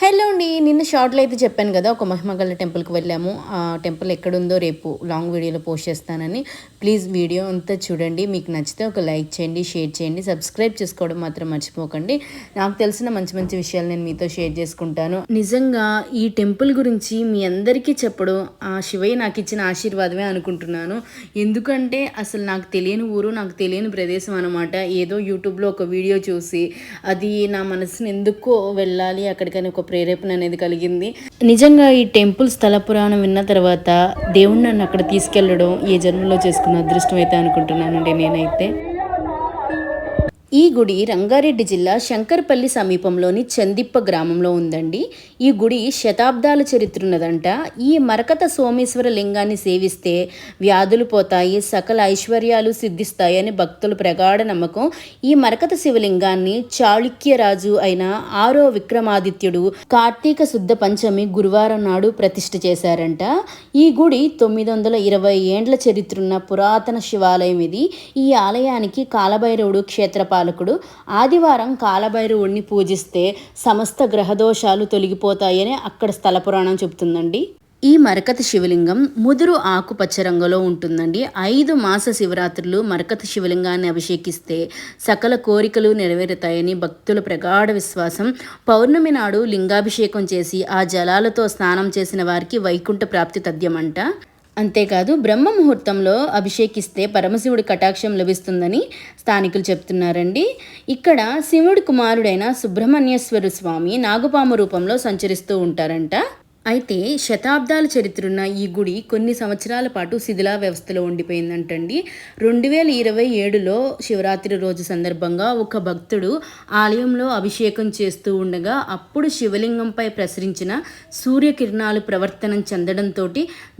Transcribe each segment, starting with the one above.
Hello అండి నిన్న షార్ట్లో అయితే చెప్పాను కదా ఒక మహిమగల టెంపుల్కి వెళ్ళాము. ఆ టెంపుల్ ఎక్కడుందో రేపు లాంగ్ వీడియోలో పోస్ట్ చేస్తానని. ప్లీజ్ వీడియో అంతా చూడండి మీకు నచ్చితే ఒక లైక్ చేయండి షేర్ చేయండి సబ్స్క్రైబ్ చేసుకోవడం మాత్రం మర్చిపోకండి. నాకు తెలిసిన మంచి మంచి విషయాలు నేను మీతో షేర్ చేసుకుంటాను. నిజంగా ఈ టెంపుల్ గురించి మీ అందరికీ చెప్పడం ఆ శివయ్య నాకు ఇచ్చిన ఆశీర్వాదమే అనుకుంటున్నాను. ఎందుకంటే అసలు నాకు తెలియని ఊరు నాకు తెలియని ప్రదేశం అనమాట ఏదో యూట్యూబ్లో ఒక వీడియో చూసి అది నా మనసుని ఎందుకో వెళ్ళాలి అక్కడికని ఒక ప్రేరేపణ అనేది కలిగింది. నిజంగా ఈ టెంపుల్ స్థల పురాణం విన్న తర్వాత దేవుడు నన్ను అక్కడ తీసుకెళ్ళడం ఏ జన్మలో చేసుకున్న అదృష్టం అయితే అనుకుంటున్నానండి నేనైతే. ఈ గుడి రంగారెడ్డి జిల్లా శంకర్పల్లి సమీపంలోని చందిప్ప గ్రామంలో ఉందండి. ఈ గుడి శతాబ్దాల చరిత్ర ఉన్నదంట. ఈ మరకత సోమేశ్వర లింగాన్ని సేవిస్తే వ్యాధులు పోతాయి సకల ఐశ్వర్యాలు సిద్ధిస్తాయని భక్తులు భక్తుల ప్రగాఢ నమ్మకం. ఈ మరకత శివలింగాన్ని చాళుక్య రాజు అయిన ఆరో విక్రమాదిత్యుడు కార్తీక శుద్ధ పంచమి గురువారం నాడు ప్రతిష్ఠ చేశారంట. ఈ గుడి తొమ్మిది వందల ఇరవై ఏండ్ల చరిత్రున్న పురాతన శివాలయం ఇది. ఈ ఆలయానికి కాలభైరవుడు క్షేత్రపా పాలకుడు ఆదివారం కాలభైరవుణ్ణి పూజిస్తే సమస్త గ్రహదోషాలు తొలగిపోతాయని అక్కడ స్థల పురాణం చెబుతుందండి. ఈ మరకత శివలింగం ముదురు ఆకుపచ్చ రంగులో ఉంటుందండి. ఐదు మాస శివరాత్రులు మరకత శివలింగాన్ని అభిషేకిస్తే సకల కోరికలు నెరవేరుతాయని భక్తుల ప్రగాఢ విశ్వాసం. పౌర్ణమి నాడు లింగాభిషేకం చేసి ఆ జలాలతో స్నానం చేసిన వారికి వైకుంఠ ప్రాప్తి తథ్యమంట. అంతేకాదు బ్రహ్మ ముహూర్తంలో అభిషేకిస్తే పరమశివుడి కటాక్షం లభిస్తుందని స్థానికులు చెప్తున్నారండి. ఇక్కడ శివుడి కుమారుడైన సుబ్రహ్మణ్యేశ్వర స్వామి నాగుపాము రూపంలో సంచరిస్తూ ఉంటారంట. అయితే శతాబ్దాల చరిత్రున్న ఈ గుడి కొన్ని సంవత్సరాల పాటు శిథిలా వ్యవస్థలో ఉండిపోయిందంటండి. రెండు వేల ఇరవై ఏడులో శివరాత్రి రోజు సందర్భంగా ఒక భక్తుడు ఆలయంలో అభిషేకం చేస్తూ ఉండగా అప్పుడు శివలింగంపై ప్రసరించిన సూర్యకిరణాలు ప్రవర్తనం చెందడంతో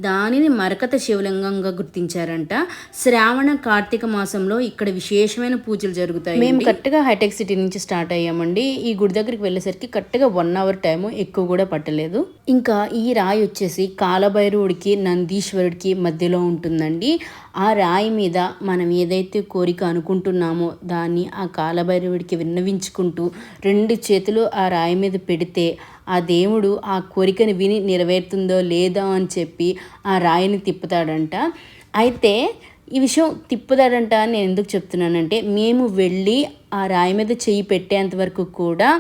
దానిని మరకత శివలింగంగా గుర్తించారంట. శ్రావణ కార్తీక మాసంలో ఇక్కడ విశేషమైన పూజలు జరుగుతాయి మేము కరెక్ట్గా హైటెక్ సిటీ నుంచి స్టార్ట్ అయ్యామండి. ఈ గుడి దగ్గరికి వెళ్ళేసరికి కరెక్ట్గా వన్ అవర్ టైము ఎక్కువ కూడా పట్టలేదు. ఇంకా ఈ రాయి వచ్చేసి కాలభైరవుడికి నందీశ్వరుడికి మధ్యలో ఉంటుందండి. ఆ రాయి మీద మనం ఏదైతే కోరిక అనుకుంటున్నామో దాన్ని ఆ కాలభైరవుడికి విన్నవించుకుంటూ రెండు చేతులు ఆ రాయి మీద పెడితే ఆ దేవుడు ఆ కోరికను విని నెరవేరుతుందో లేదో అని చెప్పి ఆ రాయిని తిప్పుతాడంట. అయితే ఈ విషయం తిప్పుతాడంట నేను ఎందుకు చెప్తున్నానంటే మేము వెళ్ళి ఆ రాయి మీద చెయ్యి పెట్టేంత వరకు కూడా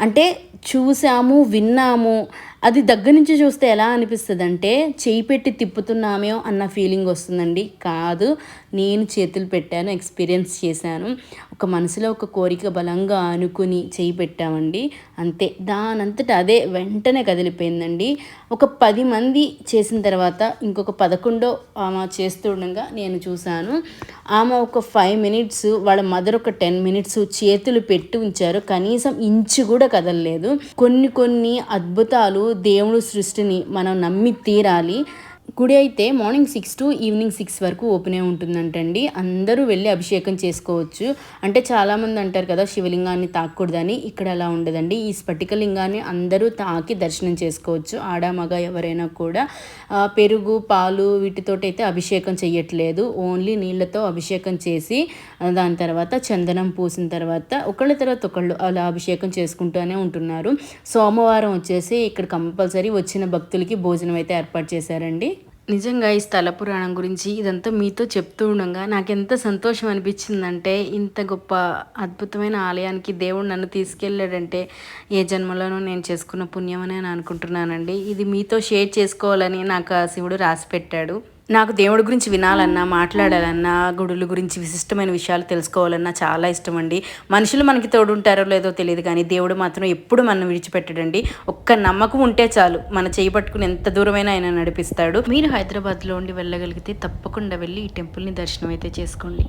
అంటే చూసాము విన్నాము. అది దగ్గర నుంచి చూస్తే ఎలా అనిపిస్తుంది అంటే చేయి పెట్టి తిప్పుతున్నామేమో అన్న ఫీలింగ్ వస్తుందండి. కాదు నేను చేతులు పెట్టాను ఎక్స్పీరియన్స్ చేశాను. ఒక మనసులో ఒక కోరిక బలంగా అనుకుని చేయి పెట్టామండి. అంతే. దానంతట అదే వెంటనే కదిలిపోయిందండి. ఒక పది మంది చేసిన తర్వాత ఇంకొక పదకొండో ఆమె చేస్తుండగా నేను చూశాను. ఆమె ఒక ఫైవ్ మినిట్స్ వాళ్ళ మదర్ ఒక టెన్ మినిట్స్ చేతులు పెట్టి ఉంచారు. కనీసం ఇంచు కూడా కదలలేదు. కొన్ని కొన్ని అద్భుతాలు దేవుడు సృష్టిని మనం నమ్మి తీరాలి. గుడి అయితే morning six to evening six వరకు ఓపెనే ఉంటుందంటండి. అందరూ వెళ్ళి అభిషేకం చేసుకోవచ్చు. అంటే చాలామంది అంటారు కదా శివలింగాన్ని తాకూడదని. ఇక్కడ అలా ఉండదండి. ఈ స్ఫటికలింగాన్ని అందరూ తాకి దర్శనం చేసుకోవచ్చు. ఆడ మగ ఎవరైనా కూడా పెరుగు పాలు వీటితోటి అయితే అభిషేకం చేయట్లేదు ఓన్లీ నీళ్ళతో అభిషేకం చేసి దాని తర్వాత చందనం పూసిన తర్వాత ఒకళ్ళ తర్వాత ఒకళ్ళు అలా అభిషేకం చేసుకుంటూనే ఉంటున్నారు. సోమవారం వచ్చేసి ఇక్కడ కంపల్సరీ వచ్చిన భక్తులకి భోజనం అయితే ఏర్పాటు చేశారండి. నిజంగా ఈ స్థల పురాణం గురించి ఇదంతా మీతో చెప్తూ ఉండగా నాకు ఎంత సంతోషం అనిపించిందంటే ఇంత గొప్ప అద్భుతమైన ఆలయానికి దేవుడు నన్ను తీసుకెళ్ళాడంటే ఏ జన్మలోనూ నేను చేసుకున్న పుణ్యం అని అనుకుంటున్నానండి. ఇది మీతో షేర్ చేసుకోవాలని నాకు శివుడు రాసి పెట్టాడు. నాకు దేవుడి గురించి వినాలన్నా మాట్లాడాలన్నా గుడుల గురించి విశిష్టమైన విషయాలు తెలుసుకోవాలన్నా చాలా ఇష్టం అండి మనుషులు మనకి తోడుంటారో లేదో తెలియదు కానీ దేవుడు మాత్రం ఎప్పుడు మనం విడిచిపెట్టడండి. ఒక్క నమ్మకం ఉంటే చాలు. మన చేయి పట్టుకుని ఎంత దూరమైనా ఆయన నడిపిస్తాడు. మీరు హైదరాబాద్లో ఉండి వెళ్ళగలిగితే తప్పకుండా వెళ్ళి ఈ టెంపుల్ని దర్శనం అయితే చేసుకోండి.